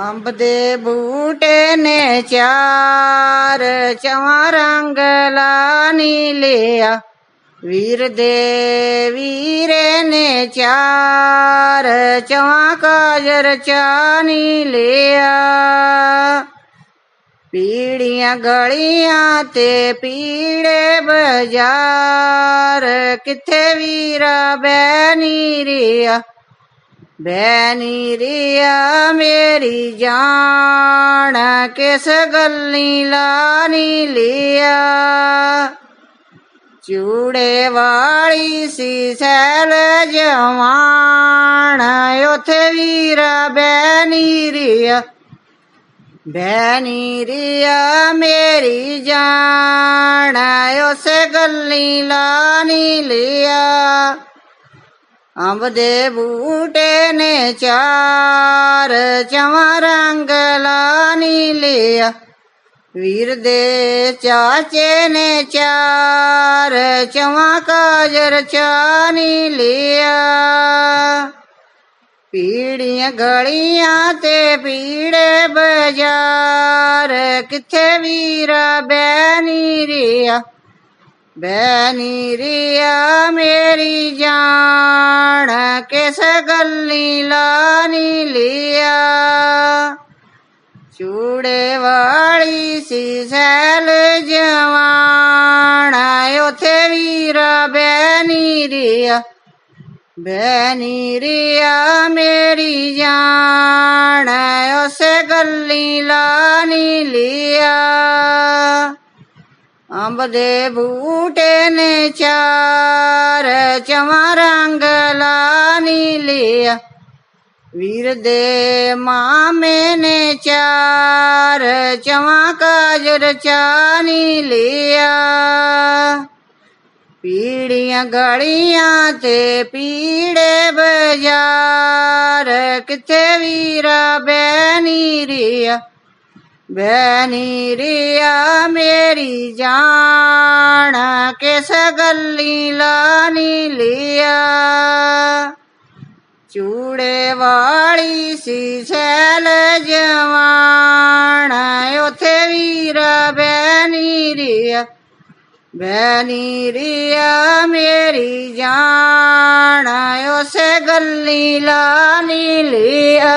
ਅੰਬ ਦੇ ਬੂਟੇ ਨੇ ਚਾਰ ਚਵਾਂ ਰੰਗ ਲਾਨੀ ਲਿਆ ਵੀਰ ਦੇ ਵੀਰੇ ਨੇ ਚਾਰ ਚਵਾਂ ਕਾਜਰ ਚਾਨੀ ਲਿਆ ਪੀੜੀਆਂ ਗਲੀਆਂ ਤੇ ਪੀੜੇ ਬਾਜ਼ਾਰ ਕਿੱਥੇ ਵੀਰਾ ਬੈਨੀ ਰਿਆ ਬੈਨੀ ਰਿਆ ਮੇਰੀ ਜਾਨ, ਕਿਸ ਗੱਲੀ ਲਾਨੀ ਲਿਆ? ਚੂੜੇ ਵਾਲੀ ਸੀ ਸੈਲ ਜਵਾਨ, ਉਥੇ ਵੀਰਾ ਬੈਨੀ ਰਿਆ। ਬੈਨੀ ਰਿਆ ਮੇਰੀ ਜਾਨ, ਉਸੇ ਗੱਲੀ ਲਾਨੀ ਲਿਆ। ਅੰਬ ਦੇ ਬੂਟੇ ਨੇ ਚਾਰ, ਚਵਾ ਰੰਗ ਲਾਨੀ ਲਿਆ। ਵੀਰ ਦੇ ਚਾਚੇ ਨੇ ਚਾਰ, ਚਵਾ ਕਾਜਰ ਚਾਨੀ ਲਿਆ। ਪੀੜੀਆਂ ਗਲੀਆਂ ਤੇ ਪੀੜੇ ਬਾਜ਼ਾਰ, ਕਿੱਥੇ ਵੀਰਾ ਬੈਨੀ ਰਿਆ ਬੈਨੀ ਰਿਆ ਮੇਰੀ ਜਾਨ। केसगल लानी नीलिया चूड़े वाली सी सैल जवान उथे वीरा बैनी रिया। बैनी रिया मेरी जान उस गली लानी लिया। आंबदे बूटेने चार चमरंग लानी लिया। वीर दे मामे ने चार चमा काजर चानी लिया। पीड़िया गड़िया ते पीड़े बजार, किथे वीरा बैनी रिया। ਬੈਨੀ ਰਿਆ ਮੇਰੀ ਜਾਨ, ਕਿਸ ਗੱਲੀ ਲਾਨੀ ਲਿਆ? ਚੂੜੇ ਵਾਲੀ ਸੀ ਸੈਲ ਜਵਾਨ, ਉਥੇ ਵੀਰਾ ਬੈਨੀ ਰਿਆ ਬੈਨੀ ਰਿਆ ਮੇਰੀ ਜਾਨ, ਉਸੇ ਗੱਲੀ ਲਾਨੀ ਲਿਆ।